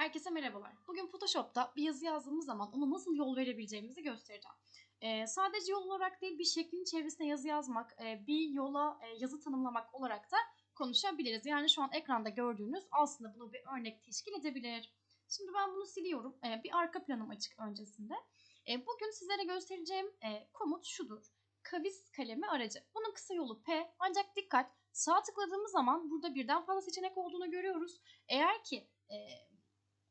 Herkese merhabalar. Bugün Photoshop'ta bir yazı yazdığımız zaman ona nasıl yol verebileceğimizi göstereceğim. Ee, sadece yol olarak değil bir şeklin çevresine yazı yazmak, e, bir yola e, yazı tanımlamak olarak da konuşabiliriz. Yani şu an ekranda gördüğünüz aslında bunu bir örnek teşkil edebilir. Şimdi ben bunu siliyorum. E, bir arka planım açık öncesinde. E, bugün sizlere göstereceğim e, komut şudur. Kavis kalemi aracı. Bunun kısa yolu P ancak dikkat sağ tıkladığımız zaman burada birden fazla seçenek olduğunu görüyoruz. Eğer ki e,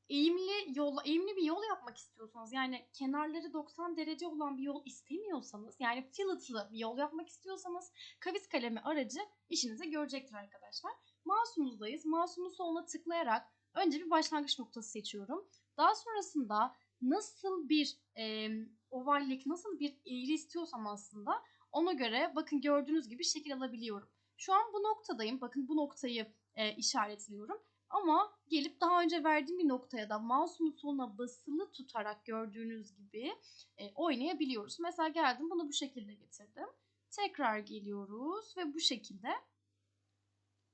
eğimli yol, eğimli bir yol yapmak istiyorsanız yani kenarları 90 derece olan bir yol istemiyorsanız yani filletlı bir yol yapmak istiyorsanız kavis kalemi aracı işinize görecektir arkadaşlar. Mouse'umuzdayız. Mouse'umun soluna tıklayarak önce bir başlangıç noktası seçiyorum. Daha sonrasında nasıl bir e, ovallik, nasıl bir eğri istiyorsam aslında ona göre bakın gördüğünüz gibi şekil alabiliyorum. Şu an bu noktadayım. Bakın bu noktayı e, işaretliyorum. Ama gelip daha önce verdiğim bir noktaya da mouse'umun soluna basılı tutarak gördüğünüz gibi e, oynayabiliyoruz. Mesela geldim bunu bu şekilde getirdim. Tekrar geliyoruz ve bu şekilde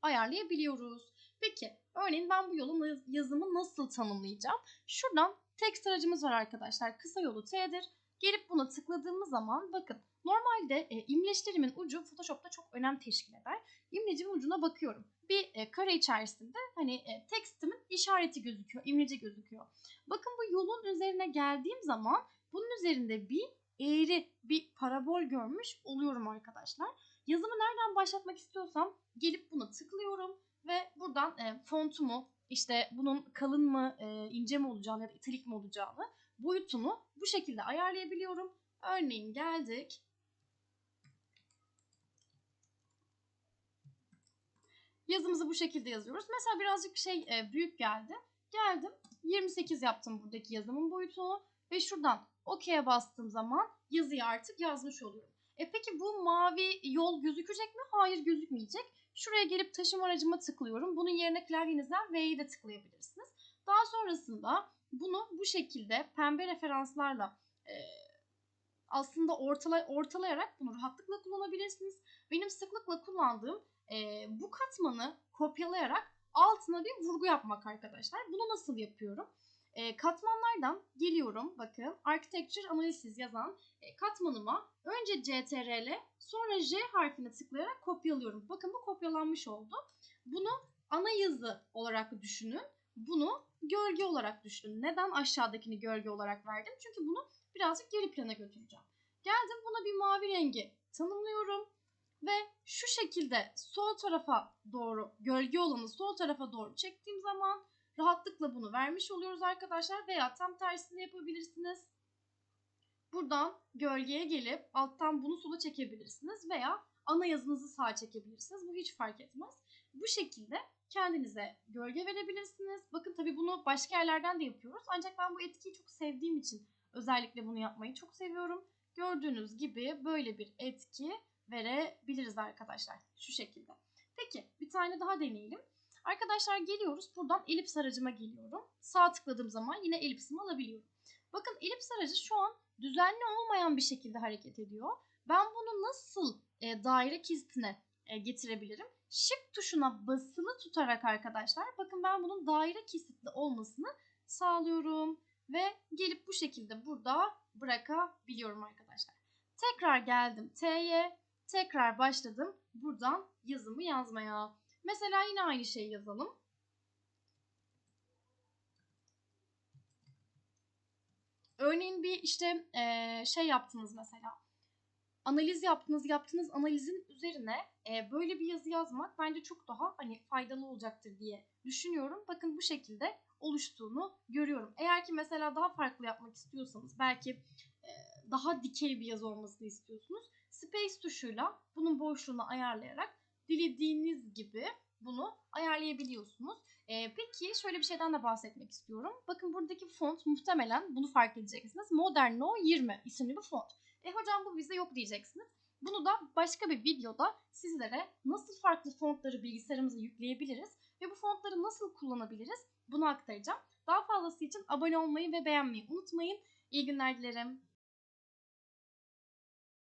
ayarlayabiliyoruz. Peki örneğin ben bu yolun yazımı nasıl tanımlayacağım? Şuradan text aracımız var arkadaşlar. Kısa yolu T'dir. Gelip buna tıkladığımız zaman bakın normalde e, imleçlerimin ucu Photoshop'ta çok önem teşkil eder. İmlecimin ucuna bakıyorum. Bir e, kare içerisinde hani e, tekstimin işareti gözüküyor, imleci gözüküyor. Bakın bu yolun üzerine geldiğim zaman bunun üzerinde bir eğri, bir parabol görmüş oluyorum arkadaşlar. Yazımı nereden başlatmak istiyorsam gelip buna tıklıyorum ve buradan e, fontumu işte bunun kalın mı, e, ince mi olacağını ya da italik mi olacağını boyutunu bu şekilde ayarlayabiliyorum. Örneğin geldik. Yazımızı bu şekilde yazıyoruz. Mesela birazcık şey e, büyük geldi. Geldim 28 yaptım buradaki yazımın boyutunu ve şuradan OK'ye bastığım zaman yazıyı artık yazmış oluyorum. E peki bu mavi yol gözükecek mi? Hayır gözükmeyecek. Şuraya gelip taşım aracıma tıklıyorum. Bunun yerine klavyenizden V'yi de tıklayabilirsiniz. Daha sonrasında bunu bu şekilde pembe referanslarla e, aslında ortala, ortalayarak bunu rahatlıkla kullanabilirsiniz. Benim sıklıkla kullandığım e, bu katmanı kopyalayarak altına bir vurgu yapmak arkadaşlar. Bunu nasıl yapıyorum? E, katmanlardan geliyorum. Bakın Architecture Analysis yazan e, katmanıma önce CTRL sonra J harfini tıklayarak kopyalıyorum. Bakın bu kopyalanmış oldu. Bunu ana yazı olarak düşünün. Bunu gölge olarak düşünün. Neden aşağıdakini gölge olarak verdim? Çünkü bunu birazcık geri plana götüreceğim. Geldim buna bir mavi rengi tanımlıyorum. Ve şu şekilde sol tarafa doğru gölge olanı sol tarafa doğru çektiğim zaman rahatlıkla bunu vermiş oluyoruz arkadaşlar. Veya tam tersini yapabilirsiniz. Buradan gölgeye gelip alttan bunu sola çekebilirsiniz. Veya ana yazınızı sağa çekebilirsiniz. Bu hiç fark etmez. Bu şekilde kendinize gölge verebilirsiniz. Bakın tabii bunu başka yerlerden de yapıyoruz. Ancak ben bu etkiyi çok sevdiğim için özellikle bunu yapmayı çok seviyorum. Gördüğünüz gibi böyle bir etki verebiliriz arkadaşlar. Şu şekilde. Peki bir tane daha deneyelim. Arkadaşlar geliyoruz. Buradan elips aracıma geliyorum. Sağ tıkladığım zaman yine elipsimi alabiliyorum. Bakın elips aracı şu an düzenli olmayan bir şekilde hareket ediyor. Ben bunu nasıl e, daire kesitine e, getirebilirim? Shift tuşuna basılı tutarak arkadaşlar bakın ben bunun daire kesitli olmasını sağlıyorum. Ve gelip bu şekilde burada bırakabiliyorum arkadaşlar. Tekrar geldim T'ye. Tekrar başladım buradan yazımı yazmaya. Mesela yine aynı şeyi yazalım. Örneğin bir işte şey yaptınız mesela. Analiz yaptınız, yaptığınız analizin üzerine e, böyle bir yazı yazmak bence çok daha hani faydalı olacaktır diye düşünüyorum. Bakın bu şekilde oluştuğunu görüyorum. Eğer ki mesela daha farklı yapmak istiyorsanız belki e, daha dikey bir yazı olmasını istiyorsunuz. Space tuşuyla bunun boşluğunu ayarlayarak dilediğiniz gibi bunu ayarlayabiliyorsunuz. Ee, peki şöyle bir şeyden de bahsetmek istiyorum. Bakın buradaki font muhtemelen bunu fark edeceksiniz. Modern No 20 isimli bir font. E hocam bu bize yok diyeceksiniz. Bunu da başka bir videoda sizlere nasıl farklı fontları bilgisayarımıza yükleyebiliriz ve bu fontları nasıl kullanabiliriz bunu aktaracağım. Daha fazlası için abone olmayı ve beğenmeyi unutmayın. İyi günler dilerim.